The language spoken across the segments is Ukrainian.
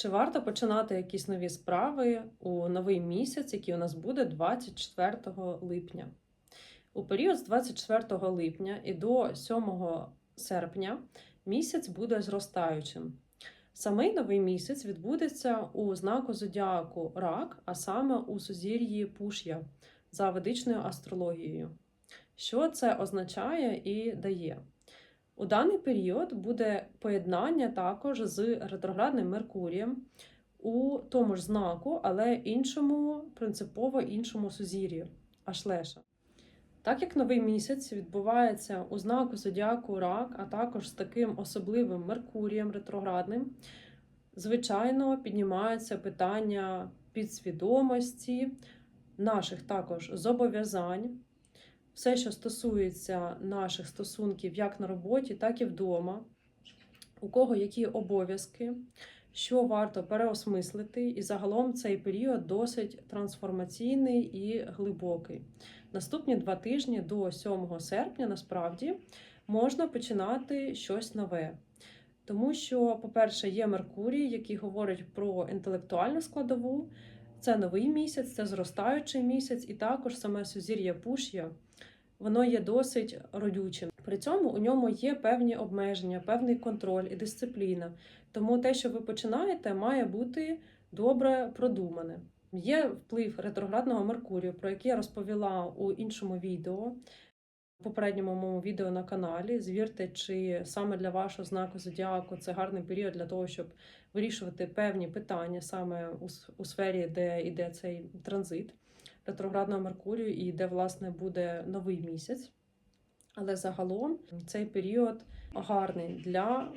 Чи варто починати якісь нові справи у новий місяць, який у нас буде 24 липня? У період з 24 липня і до 7 серпня місяць буде зростаючим. Самий новий місяць відбудеться у знаку зодіаку Рак, а саме у сузір'ї Пуш'я за ведичною астрологією. Що це означає і дає? У даний період буде поєднання також з ретроградним Меркурієм у тому ж знаку, але іншому, принципово іншому сузір'ї, Ашлеша. Так як новий місяць відбувається у знаку зодіаку Рак, а також з таким особливим Меркурієм ретроградним, звичайно, піднімаються питання підсвідомості, наших також зобов'язань. Все, що стосується наших стосунків як на роботі, так і вдома, у кого які обов'язки, що варто переосмислити, і загалом цей період досить трансформаційний і глибокий. Наступні два тижні до 7 серпня насправді можна починати щось нове. Тому що, по-перше, є Меркурій, який говорить про інтелектуальну складову. Це новий місяць, це зростаючий місяць, і також саме сузір'я Пуш'я, воно є досить родючим. При цьому у ньому є певні обмеження, певний контроль і дисципліна. Тому те, що ви починаєте, має бути добре продумане. Є вплив ретроградного Меркурію, про який я розповіла у іншому відео, попередньому моєму відео на каналі. Звірте, чи саме для вашого знаку зодіаку це гарний період для того, щоб вирішувати певні питання саме у сфері, де йде цей транзит ретроградного Меркурію і де, власне, буде новий місяць. Але загалом цей період гарний для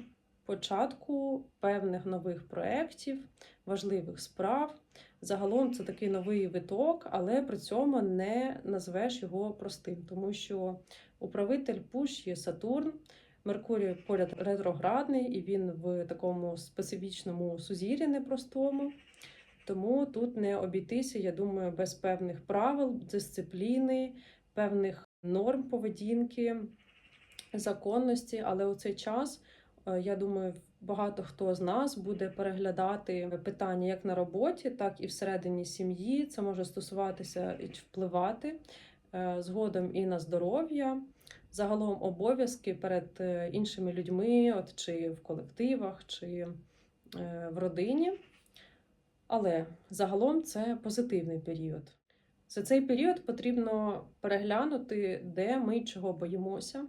початку певних нових проєктів, важливих справ. Загалом це такий новий виток, але при цьому не назвеш його простим, тому що управитель Пуш є Сатурн, Меркурій поряд ретроградний, і він в такому специфічному сузір'ї непростому. Тому тут не обійтися, я думаю, без певних правил, дисципліни, певних норм поведінки, законності. Але у цей час, е, я думаю, багато хто з нас буде переглядати питання як на роботі, так і всередині сім'ї. Це може стосуватися і впливати е, згодом і на здоров'я. Загалом обов'язки перед е, іншими людьми, от чи в колективах, чи в родині. Але загалом це позитивний період. За цей період потрібно переглянути, де ми чого боїмося,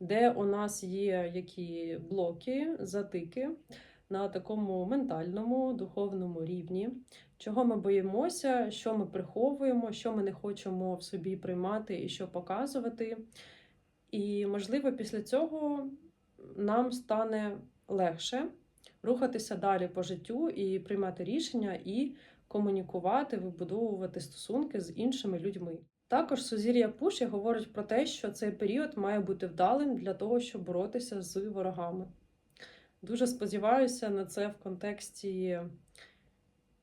де у нас є які блоки, затики на такому ментальному, духовному рівні, чого ми боїмося, що ми приховуємо, що ми не хочемо в собі приймати і що показувати. І, можливо, після цього нам стане легше рухатися далі по життю і приймати рішення, і комунікувати, вибудовувати стосунки з іншими людьми. Також сузір'я Пуші говорить про те, що цей період має бути вдалим для того, щоб боротися з ворогами. Дуже сподіваюся на це в контексті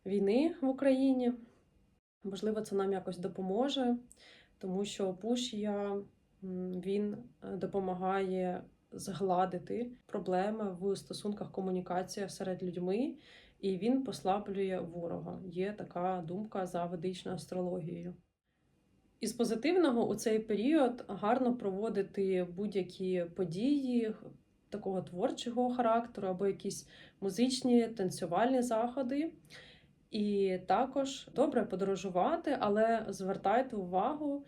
війни в Україні. Можливо, це нам якось допоможе, тому що Пушія він е, допомагає згладити проблеми в стосунках комунікації серед людьми, і він послаблює ворога. Є така думка за ведичною астрологією. Із позитивного у цей період гарно проводити будь-які події такого творчого характеру або якісь музичні танцювальні заходи. І також добре подорожувати, але звертайте увагу,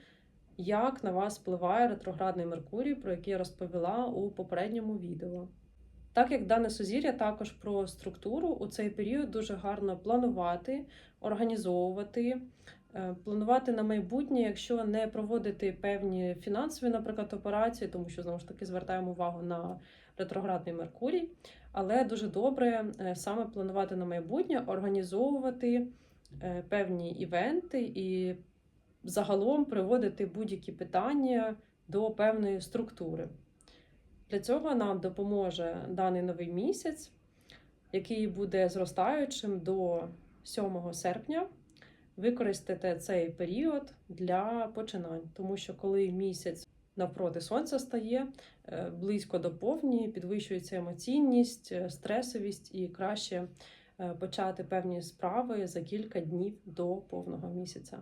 як на вас впливає ретроградний Меркурій, про який я розповіла у попередньому відео. Так як дане сузір'я також про структуру, у цей період дуже гарно планувати, організовувати, е, планувати на майбутнє, якщо не проводити певні фінансові, наприклад, операції, тому що знову ж таки звертаємо увагу на ретроградний Меркурій, але дуже добре е, саме планувати на майбутнє, організовувати е, певні івенти і загалом приводити будь-які питання до певної структури. Для цього нам допоможе даний новий місяць, який буде зростаючим до 7 серпня. Використайте цей період для починань, тому що коли місяць навпроти сонця стає е, близько до повні, підвищується емоційність, е, стресовість і краще е, почати певні справи за кілька днів до повного місяця.